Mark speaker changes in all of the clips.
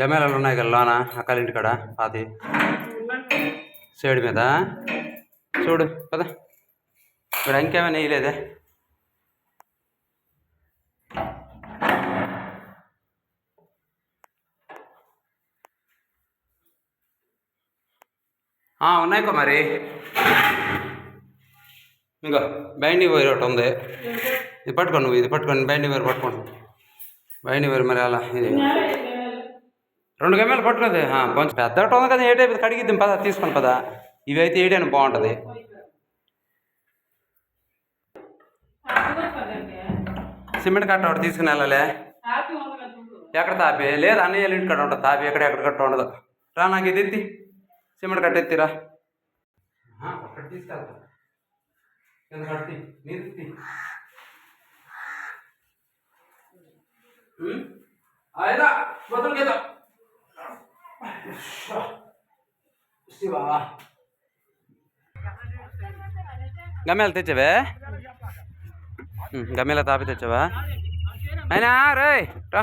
Speaker 1: గమేళాలు ఉన్నాయి కదా లోన? అక్కల ఇంటికాడ పాతి. సైడ్ మీద. చూడు కదా ఇక్కడ ఇంకేమైనా వేయలేదే? ఉన్నాయి కో మరి. ఇంకో బైండింగ్ వైర్ ఒకటి ఉంది. ఇది పట్టుకో నువ్వు ఇది పట్టుకోండి బైండింగ్ వైర్ పట్టుకోండి బైండింగ్ వైర్ మరి అలా ఇది. రెండు గమ్యాలు పట్టుకుంది. కొంచెం పెద్ద ఉంది కదా ఏటే కడిగిద్దాం పద తీసుకొని పద. ఇవి అయితే ఏడైనా బాగుంటుంది. సిమెంట్ కట్ట ఒకటి తీసుకుని వెళ్ళాలే. ఎక్కడ తాపి? లేదు అన్నయ్య ఇంటి ఇంటికాడ ఉంటుంది. తాపి ఎక్కడ ఎక్కడ కట్ట ఉండదు. రా నాకు ఇది ఎత్తి. సిమెంట్ కట్ట ఎత్తిరా అక్కడ తీసుకెళ్తా. కట్టి అయినా బతులు గీత శివా. గమ్మేలు తెచ్చావే? గమ్యాల తాపి తెచ్చావా? అయినా రే రా.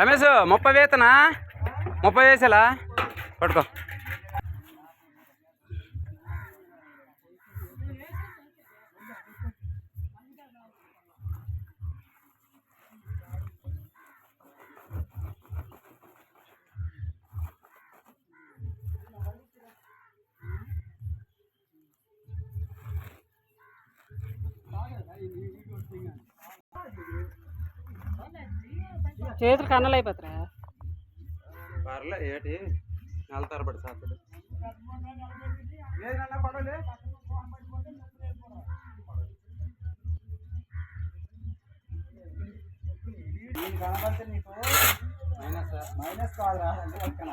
Speaker 1: రమేష్ ముప్పై వేతనా? ముప్పై వేసేలా? పట్టుకో.
Speaker 2: చేతులు కన్నలు అయిపోతారా
Speaker 1: పర్లే ఏటి? నెల తరబడి సాకుడు.
Speaker 3: మైనస్ కాదురా. అంటే పక్కన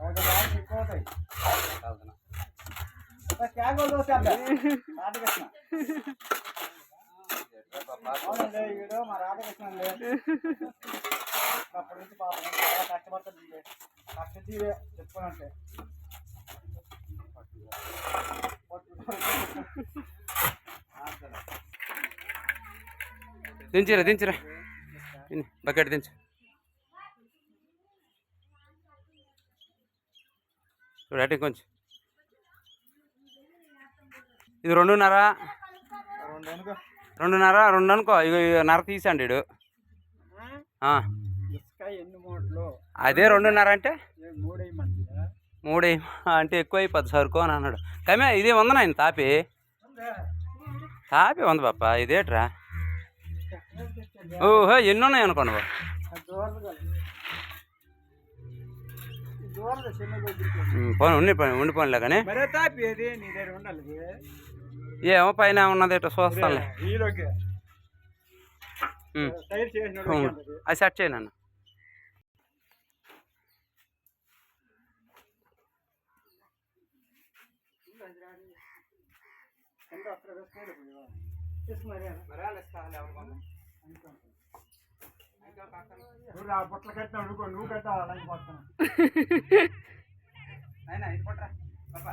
Speaker 3: ఒకటి బాగా ఎక్కువ అవుతాయి మా రాధకృష్ణ అప్పటి నుంచి పాపం చాలా కష్టపడుతుంది చెప్పుకోనంటే
Speaker 1: దించిరా. దించిరా బకెట్ దించు. చూడు అటు కొంచెం ఇది రెండున్నర.
Speaker 3: రెండు
Speaker 1: రెండున్నర రెండు అనుకో నర తీసండి అదే రెండున్నర అంటే?
Speaker 3: మూడు
Speaker 1: అంటే ఎక్కువ అయిపోద్ది సరుకు అని అన్నాడు. కమే ఇదే ఉంది నాయన తాపి? తాపి ఉంది పాప ఇదేట్రా? ఓహో ఎన్ని ఉన్నాయి అనుకోండి బాబు. పోనీ ఉండి పోనీ కానీ. ఏమో పైన ఉన్నది
Speaker 3: చేసినాడు
Speaker 1: ఉమ్. అది సెట్ చేయి నన్ను.
Speaker 3: నువ్వు ఆ బుట్టలు కట్టినా నువ్వు కట్టా అలాగే పోతాను.
Speaker 1: అయినా ఇది పట్టురా.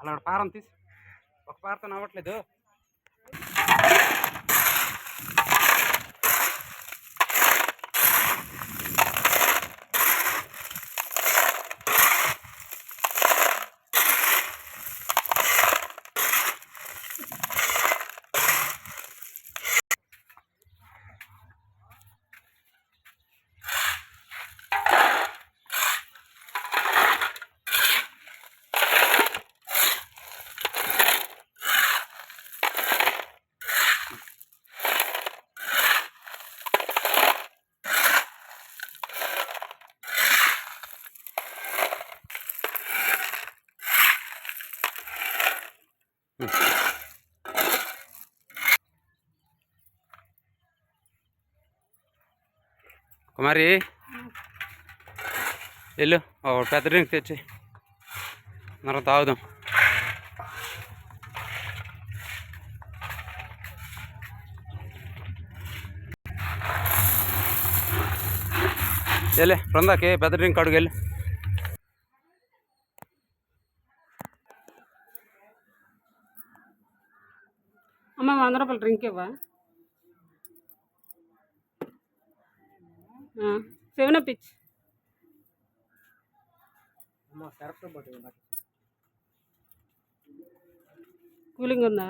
Speaker 1: అలా పారం తీసి. ఒక పారతో నవ్వట్లేదు. మరి వెళ్ళు ఓ పెద్ద డ్రింక్ తెచ్చి. మనం తాగుదాం. వెళ్ళే బృందాకి పెద్ద డ్రింక్ అడుగు వెళ్ళు.
Speaker 2: అమ్మ వంద రూపాయలు డ్రింక్ ఇవ్వా. సెవెన్ అప్ ఇచ్చి
Speaker 3: అమ్మ కరెక్ట్ పట్టు
Speaker 2: కూలింగ్ ఉందా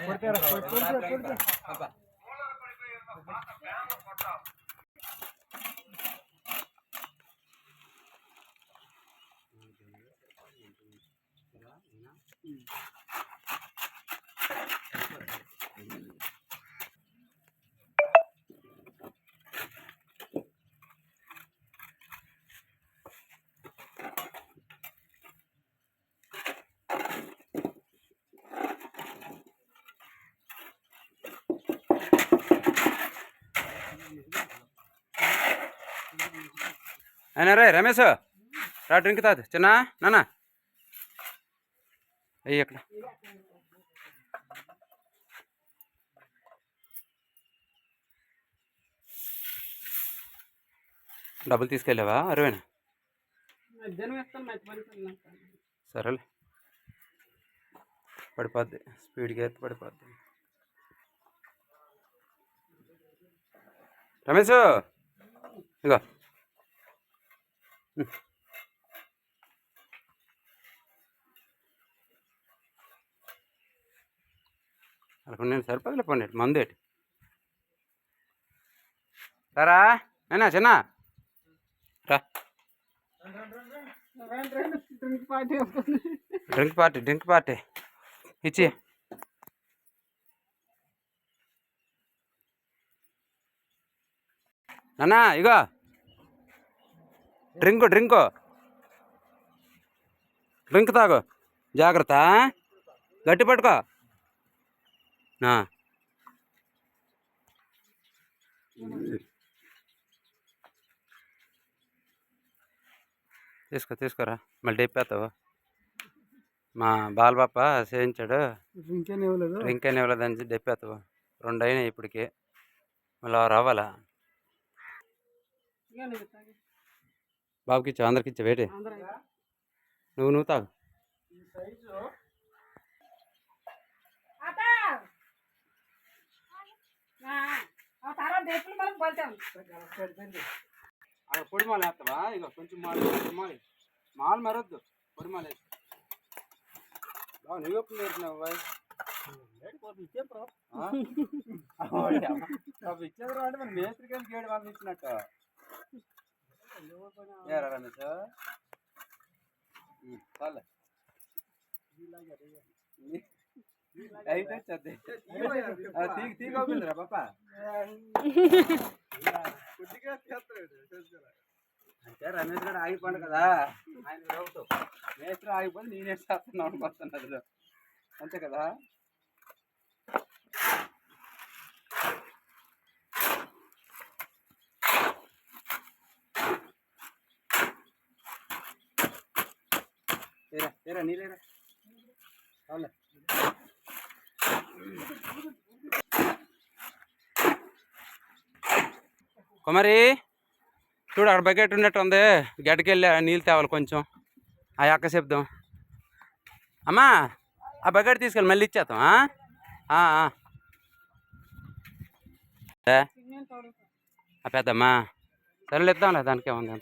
Speaker 3: కొట్టారా కొట్టు కొట్టు
Speaker 1: అయినా రే రమేష్. రా డ్రింక్ తాదు చిన్న నాన్న. అయ్యి అక్కడ డబ్బులు తీసుకెళ్ళావా? అరవేనా? సరేలే. పడిపోద్ది. స్పీడ్గా ఎత్తి పడిపోద్ది. రమేష్. ఇగో. అలా నేను సరిపోదులే పండి మందేటి రారా? అయినా చిన్న? రా.
Speaker 2: Drink party
Speaker 1: drink party drink party. ఇచ్చి. నాన్న ఇగో. Drink drink. డ్రింక్ తాగు. జాగ్రత్త గట్టి పట్టుకో. తీసుకో తీసుకోరా. మళ్ళీ డెప్పేస్తావు. మా బాలపాప చేయించాడు.
Speaker 3: ఇంకేం ఇవ్వలేదు.
Speaker 1: ఇంకేం ఇవ్వలేదని డెప్పేస్తావు. రెండు అయినాయి ఇప్పటికి. మళ్ళీ రావాలా. బాబుకి ఇచ్చావు? అందరికి ఇచ్చావు? వేటి నువ్వు నువ్వు తాగు. అక్కడ పొడి మాల వేస్తావా? ఇక కొంచెం మాలు మాలి. మాలు మరొద్దు పొడి మాల వేసి. బావ నువ్వు ఎప్పుడు నేర్పినావు బాయ్
Speaker 3: ఇచ్చే
Speaker 1: ఇచ్చేది అంటే మన మేస్త్రికి వెళ్ళి గేడు వాళ్ళని ఇచ్చినట్టు రమేష్? ఉమ్, అయితే అవుతుందిరా పాప. అంటే రమేష్ గారు ఆగిపోండు కదా. ఆయన రావుతావు మేస్త్రి ఆగిపోయి నేనే చేస్తున్నాను అనుకుంటున్నాడు. అంతే కదా? లేరా లేరా నీ లేరా? కుమారి చూడు అక్కడ బకెట్ ఉన్నట్టు ఉంది. గడ్డకెళ్ళి ఆ నీళ్ళు తేవాలి కొంచెం. ఆ అక్క చెప్దాం. అమ్మా ఆ బకెట్ తీసుకెళ్ళి మళ్ళీ ఇచ్చేద్దాం ఆ? పెద్దమ్మా. సరేలే ఇద్దాంలే దానికి ఏముంది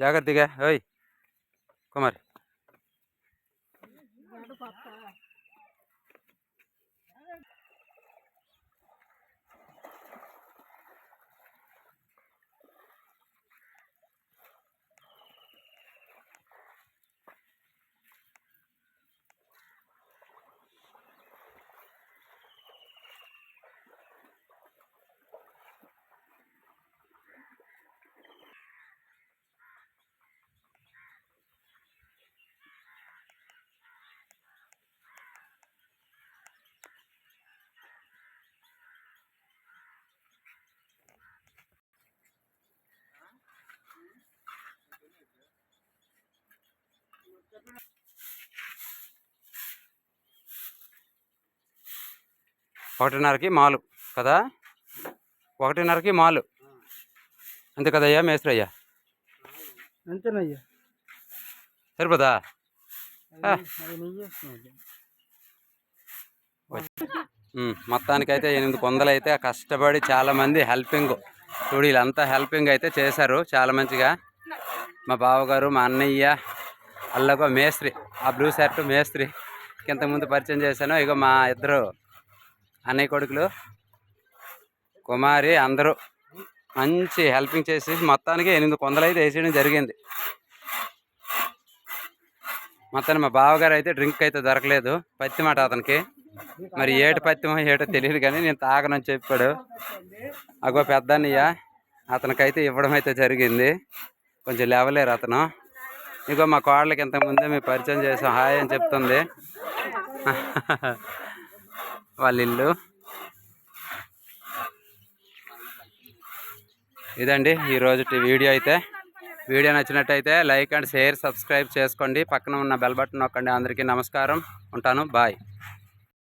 Speaker 1: जाकर दिखा क्या ओए कुमार। ఒకటిన్నరకి మాలు కదా? ఒకటిన్నరకి మాలు. అంతే కదయ్యా మేస్త్రి అయ్యా
Speaker 3: అంతేనయ్యా
Speaker 1: సరిపోదా ఉమ్, మొత్తానికైతే ఎనిమిది వందలు అయితే కష్టపడి చాలామంది హెల్పింగ్. చూడు వీళ్ళంతా హెల్పింగ్ అయితే చేశారు చాలా మంచిగా. మా బావగారు మా అన్నయ్య అల్లగో మేస్త్రి ఆ బ్లూ షర్ట్ మేస్త్రి ఇంతకుముందు పరిచయం చేశాను. ఇగో మా ఇద్దరు అన్నయ్య కొడుకులు కుమారి అందరూ మంచి హెల్పింగ్ చేసి మొత్తానికి ఎనిమిది వందలు అయితే వేసేయడం జరిగింది. మొత్తాన్ని మా బావగారు అయితే డ్రింక్ అయితే దొరకలేదు. పత్తి మాట అతనికి. మరి ఏటి పత్తిమో ఏటో తెలియదు కానీ నేను తాగనని చెప్పాడు. అగో పెద్దన్నయ్య అతనికైతే ఇవ్వడం అయితే జరిగింది. కొంచెం లేవలేరు అతను. ఇగో మా కోడలకి ఇంతకుముందే మేము పరిచయం చేసాం. హాయ్ అని చెప్తుంది. వాళ్ళ ఇల్లు. ఇదండి ఈరోజు వీడియో అయితే. వీడియో నచ్చినట్టయితే లైక్ అండ్ షేర్ సబ్స్క్రైబ్ చేసుకోండి. పక్కన ఉన్న బెల్ బటన్ నొక్కండి. అందరికీ నమస్కారం. ఉంటాను. బాయ్.